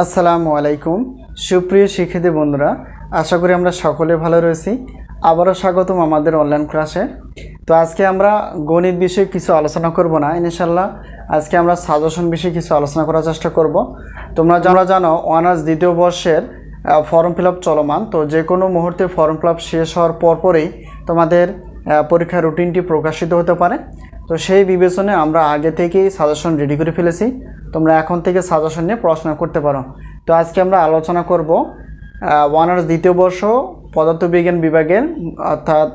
আসসালামু আলাইকুম। সুপ্রিয় শিক্ষিত বন্ধুরা, আশা করি আমরা সকলে ভালো রয়েছি। আবারও স্বাগতম আমাদের অনলাইন ক্লাসে তো আজকে আমরা গণিত বিষয়ে কিছু আলোচনা করব না ইনশাল্লাহ আজকে আমরা সাজেশন বিষয়ে কিছু আলোচনা করার চেষ্টা করব। তোমরা যারা জানো অনার্স দ্বিতীয় বর্ষের ফর্ম ফিল চলমান। তো যে কোনো মুহূর্তে ফর্ম ফিল শেষ হওয়ার পরপরই তোমাদের পরীক্ষার রুটিনটি প্রকাশিত হতে পারে। তো সেই বিবেচনে আমরা আগে থেকেই সাজেশন রেডি করে ফেলেছি। তোমরা এখন থেকে সাজেশন নিয়ে পড়াশোনা করতে পারো। তো আজকে আমরা আলোচনা করব অনার্স দ্বিতীয় বর্ষ পদার্থবিজ্ঞান বিভাগের অর্থাৎ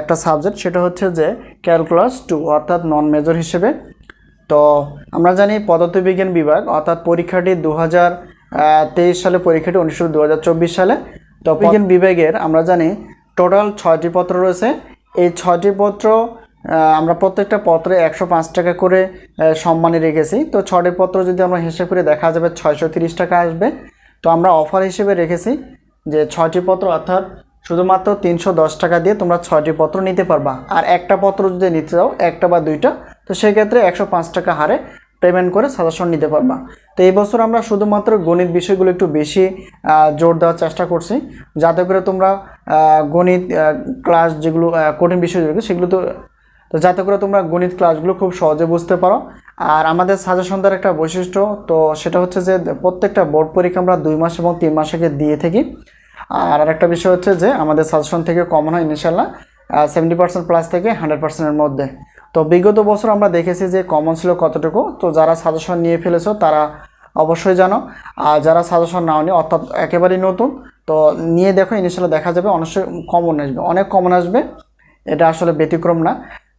একটা সাবজেক্ট সেটা হচ্ছে যে ক্যালকুলাস টু অর্থাৎ নন মেজর হিসেবে। তো আমরা জানি পদার্থবিজ্ঞান বিভাগ অর্থাৎ পরীক্ষাটি দু হাজার তেইশ সালে পরীক্ষাটি অনুষ্ঠিত দু হাজার চব্বিশ সালে। তো বিজ্ঞান বিভাগের আমরা জানি টোটাল ছয়টি পত্র রয়েছে। এই ছয়টি পত্র আমরা প্রত্যেকটা পত্রে একশো পাঁচ টাকা করে সম্মানে রেখেছি। তো ছয়টি পত্র যদি আমরা হিসেব করে দেখা যাবে ছয়শো তিরিশ টাকা আসবে। তো আমরা অফার হিসেবে রেখেছি যে ছয়টি পত্র, অর্থাৎ শুধুমাত্র তিনশো দশ টাকা দিয়ে তোমরা ছয়টি পত্র নিতে পারবা। আর একটা পত্র যদি নিতে চাও, একটা বা দুইটা, তো সেক্ষেত্রে একশো পাঁচ টাকা হারে পেমেন্ট করে সাজেশন নিতে পারবা। তো এই বছর আমরা শুধুমাত্র গণিত বিষয়গুলো একটু বেশি জোর দেওয়ার চেষ্টা করছি। যাতে করে তোমরা গণিত ক্লাস যেগুলো কঠিন বিষয় সেগুলো তো তো যাতে করে তোমরা গণিত ক্লাসগুলো খুব সহজে বুঝতে পারো। আর আমাদের সাজেশন একটা বৈশিষ্ট্য, তো সেটা হচ্ছে যে প্রত্যেকটা বোর্ড পরীক্ষা আমরা দুই মাস এবং তিন মাস আগে দিয়ে থাকি। আর আরেকটা বিষয় হচ্ছে যে আমাদের সাজেশন থেকে কমন হয় ইনশাল্লাহ সেভেন্টি পার্সেন্ট প্লাস থেকে হান্ড্রেড পার্সেন্টের মধ্যে। তো বিগত বছর আমরা দেখেছি যে কমন ছিল কতটুকু, তো যারা সাজেশন নিয়ে ফেলেছো তারা অবশ্যই জানো। আর যারা সাজেশন নাও নি অর্থাৎ একেবারেই নতুন, তো নিয়ে দেখো ইনশাল্লাহ দেখা যাবে অবশ্যই কমন আসবে। অনেক কমন আসবে, এটা আসলে ব্যতিক্রম না।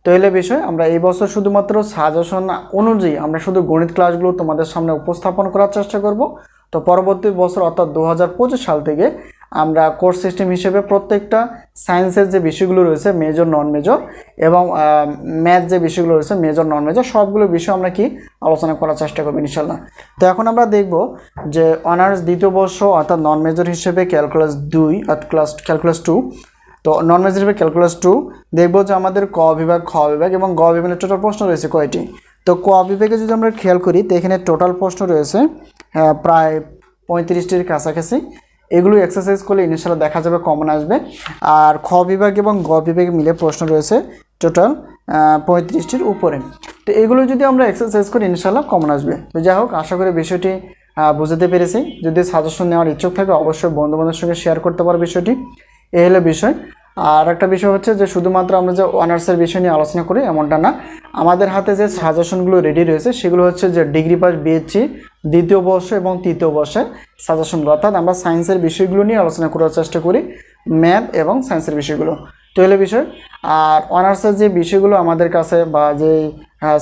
তো এলে বিষয়, আমরা এই বছর শুধুমাত্র সাজেশন অনুযায়ী আমরা শুধু গণিত ক্লাসগুলো তোমাদের সামনে উপস্থাপন করার চেষ্টা করব। তো পরবর্তী বছর অর্থাৎ দু হাজার পঁচিশ সাল থেকে আমরা কোর্স সিস্টেম হিসেবে প্রত্যেকটা সায়েন্সের যে বিষয়গুলো রয়েছে, মেজর, নন মেজর, এবং ম্যাথ যে বিষয়গুলো রয়েছে, মেজর, নন মেজর, সবগুলো বিষয় আমরা কি আলোচনা করার চেষ্টা করব ইনশাল্লাহ তো এখন আমরা দেখব যে অনার্স দ্বিতীয় বর্ষ অর্থাৎ নন মেজর হিসেবে ক্যালকুলাস দুই অর্থাৎ ক্লাস, ক্যালকুলাস টু তো নন মেজর হিসেবে ক্যালকুলাস টু দেখব যে আমাদের ক বিভাগ, খ বিভাগ এবং গ বিভাগের টোটাল প্রশ্ন রয়েছে কয়টি? তো ক বিভাগে যদি আমরা খেয়াল করি, তো এখানে টোটাল প্রশ্ন রয়েছে প্রায় পঁয়ত্রিশটির কাছাকাছি। এগুলো এক্সারসাইজ করলে ইনশাল্লাহ দেখা যাবে কমন আসবে। আর খ বিভাগ এবং গ বিভাগে মিলে প্রশ্ন রয়েছে টোটাল পঁয়ত্রিশটির উপরে। তো এগুলো যদি আমরা এক্সারসাইজ করি ইনশাল্লাহ কমন আসবে। তো যাই হোক, আশা করি বিষয়টি বুঝতে পেরেছি। যদি সাজেশন নেওয়ার ইচ্ছুক থাকে, অবশ্যই বন্ধু বান্ধবের সঙ্গে শেয়ার করতে পারো বিষয়টি। এই হলো বিষয়। আর একটা বিষয় হচ্ছে যে শুধুমাত্র আমরা যে অনার্সের বিষয় নিয়ে আলোচনা করি এমনটা না। আমাদের হাতে যে সাজেশনগুলো রেডি রয়েছে সেগুলো হচ্ছে যে ডিগ্রি পাস বিএসসি দ্বিতীয় বর্ষ এবং তৃতীয় বর্ষের সাজেশনগুলো অর্থাৎ আমরা সায়েন্সের বিষয়গুলো নিয়ে আলোচনা করার চেষ্টা করি ম্যাথ এবং সায়েন্সের বিষয়গুলো। তো এলো বিষয়। আর অনার্সের যে বিষয়গুলো আমাদের কাছে বা যে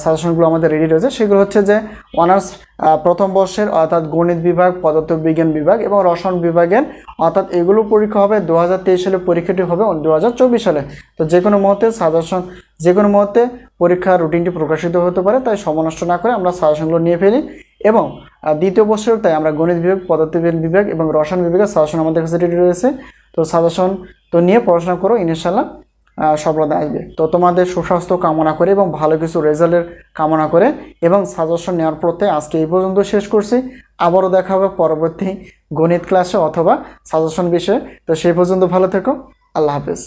সাজেশনগুলো আমাদের রেডি রয়েছে। সেগুলো হচ্ছে যে অনার্স প্রথম বর্ষের অর্থাৎ গণিত বিভাগ, পদার্থবিজ্ঞান বিভাগ এবং রসায়ন বিভাগের, অর্থাৎ এগুলো পরীক্ষা হবে দু হাজার তেইশ সালে পরীক্ষাটি হবে দু হাজার চব্বিশ সালে। তো যে কোনো মুহূর্তে সাজেশন, যে কোনো মুহূর্তে পরীক্ষার রুটিনটি প্রকাশিত হতে পারে, তাই সময় নষ্ট না করে আমরা সাজেশনগুলো নিয়ে ফেলি। এবং দ্বিতীয় বছর তাই আমরা গণিত বিভাগ, পদার্থবিজ্ঞান বিভাগ এবং রসায়ন বিভাগের সাজেশন আমাদের কাছে রেডি রয়েছে। তো সাজেশন তো নিয়ে পড়াশোনা করো ইনশাল্লাহ সফলতা আসবে। তো তোমাদের সুস্বাস্থ্য কামনা করে এবং ভালো কিছু রেজাল্টের কামনা করে এবং সাজেশন নেওয়ার পথে আজকে এই পর্যন্ত শেষ করছি। আবারও দেখা হবে পরবর্তী গণিত ক্লাসে অথবা সাজেশন বিষয়ে। তো সেই পর্যন্ত ভালো থেকো। আল্লাহ হাফেজ।